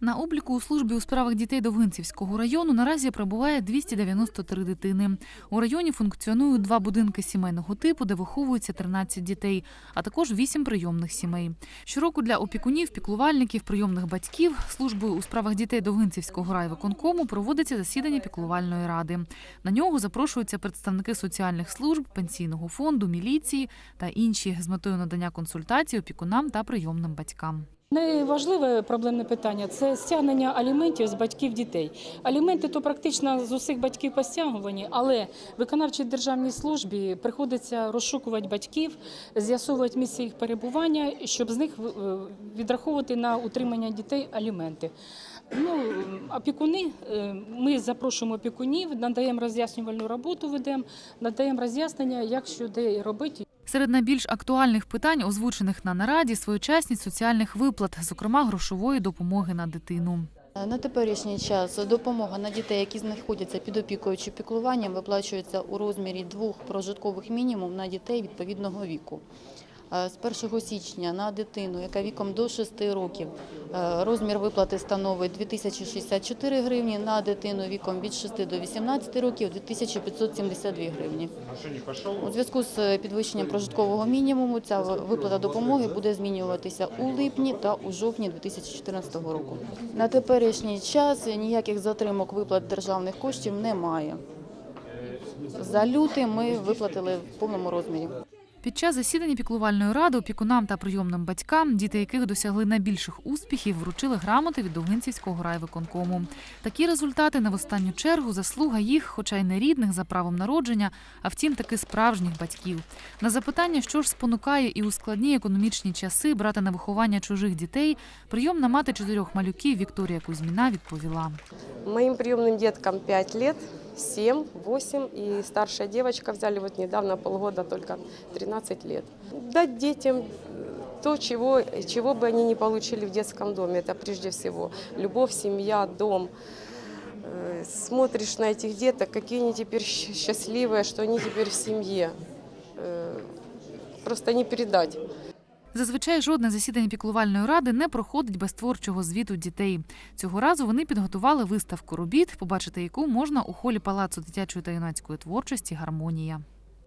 На обліку у службі у справах дітей Довгинцівського району наразі перебуває 293 дитини. У районі функціонують два будинки сімейного типу, де виховуються 13 дітей, а також 8 прийомних сімей. Щороку для опікунів, піклувальників, прийомних батьків службою у справах дітей Довгинцівського райвиконкому проводиться засідання піклувальної ради. На нього запрошуються представники соціальних служб, пенсійного фонду, міліції та інші з метою надання консультацій опікунам та прийомним батькам. Найважливе проблемне питання це стягнення аліментів з батьків дітей. Аліменти то практично з усіх батьків постягувані, але виконавчій державній службі приходиться розшукувати батьків, з'ясовувати місце їх перебування, щоб з них е, відраховувати на утримання дітей аліменти. Ну, опікуни, е, ми запрошуємо опікунів, надаємо роз'яснювальну роботу, надаємо роз'яснення, як що де робити. Серед найбільш актуальних питань, озвучених на нараді, своєчасність соціальних виплат, зокрема грошової допомоги на дитину. На теперішній час допомога на дітей, які знаходяться під опікою чи піклуванням, виплачується у розмірі двох прожиткових мінімум на дітей відповідного віку. Е, З 1 січня на дитину, яка віком до 6 років, е, розмір виплати становить 2064 гривні, на дитину віком від 6 до 18 років 2572 гривні. У зв'язку з підвищенням прожиткового мінімуму ця виплата допомоги буде змінюватися у липні та у жовтні 2014 року. На теперішній час ніяких затримок виплат державних коштів немає. За лютий ми виплатили в повному розмірі. Під час засідання піклувальної ради опікунам та прийомним батькам, діти яких досягли найбільших успіхів, вручили грамоти від Довгинцівського райвиконкому. Такі результати не в останню чергу заслуга їх, хоча й не рідних за правом народження, а втім таки справжніх батьків. На запитання, що ж спонукає і у складні економічні часи брати на виховання чужих дітей, прийомна мати чотирьох малюків Вікторія Кузьміна відповіла. Моим приемным деткам 5 лет, 7, 8 и старшая девочка взяли вот недавно полгода, только 13 лет. Дать детям э, то, чего, чего бы они не получили в детском доме, это прежде всего любовь, семья, дом. Э, Смотришь на этих деток, какие они теперь щ- счастливые, что они теперь в семье. Э, Просто не передать. Зазвичай жодне засідання піклувальної ради не проходить без творчого звіту дітей. Цього разу вони підготували виставку робіт, побачити яку можна у холі палацу дитячої та юнацької творчості Гармонія.